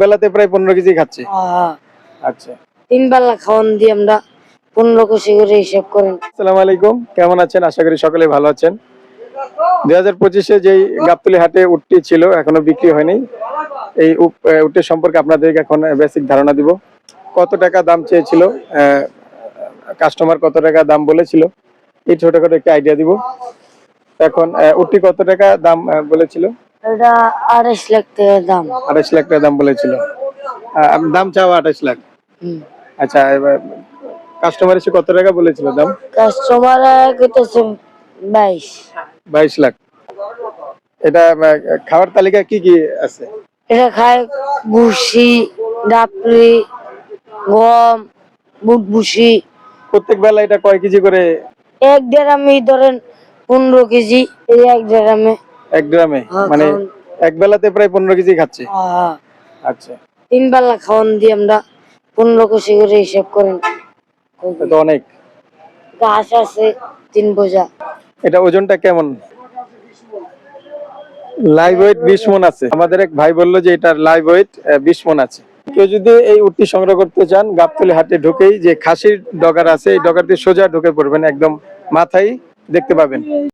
বেলাতে প্রায় পনেরো কেজি খাচ্ছে। আচ্ছা। তিন বেলা খাওয়ান দিয়ে আমরা পনেরো কেজি করে হিসাব করেন। আসসালামু আলাইকুম কেমন আছেন? আশা করি সকলে ভালো আছেন। দুই হাজার পঁচিশে যেই গাবতলি হাটে উটটি ছিল এখনও বিক্রি হয়নি। এই উটের সম্পর্কে আপনাদেরকে এখন বেসিক ধারণা দিব। কত টাকা দাম চেয়েছিল? কাস্টমার কত টাকা দাম বলেছিল? এই ছোটখাটো একটা আইডিয়া দিব। এখন উটটি কত টাকা দাম বলেছিল? এটা আড়াইশ লাখ টাকা দাম। আঠাশ লাখ টাকা দাম বলেছিল। দাম চাওয়া আঠাশ লাখ। আচ্ছা এবার কাস্টমার এসে কত টাকা বলেছিল দাম? কাস্টমার কইতেছে বাইশ। বাইশ লাখ। এটা খাওয়ার তালিকা কি কি আছে? এটা খায় ভুসি ডাপড়ি গম বুট ভুসি প্রত্যেক বেলা এটা কয় কেজি করে? এক ড্রামে ধরেন পনেরো কেজি এই এক ড্রামে এক গ্রামে? হ্যাঁ, মানে এক বেলাতে প্রায় পনেরো কেজি খাচ্ছে। আচ্ছা। তিন বেলা খাওয়ান দিয়ে আমরা পনেরো কেজি করে হিসাব করেন। তো অনেক। ঘাস আছে তিন বোঝা। এটা ওজনটা কেমন? লাইভ ওয়েট বিশ মন আছে। আমাদের এক ভাই বলল যে এটার লাইভ ওয়েট বিশ মন আছে। কেউ যদি এই উটটি সংগ্রহ করতে চান গাবতলি হাটে ঢুকেই যে খাসির ডগার আছে এই ডগার দিয়ে সোজা ঢুকে পড়বেন একদম মাথায় দেখতে পাবেন।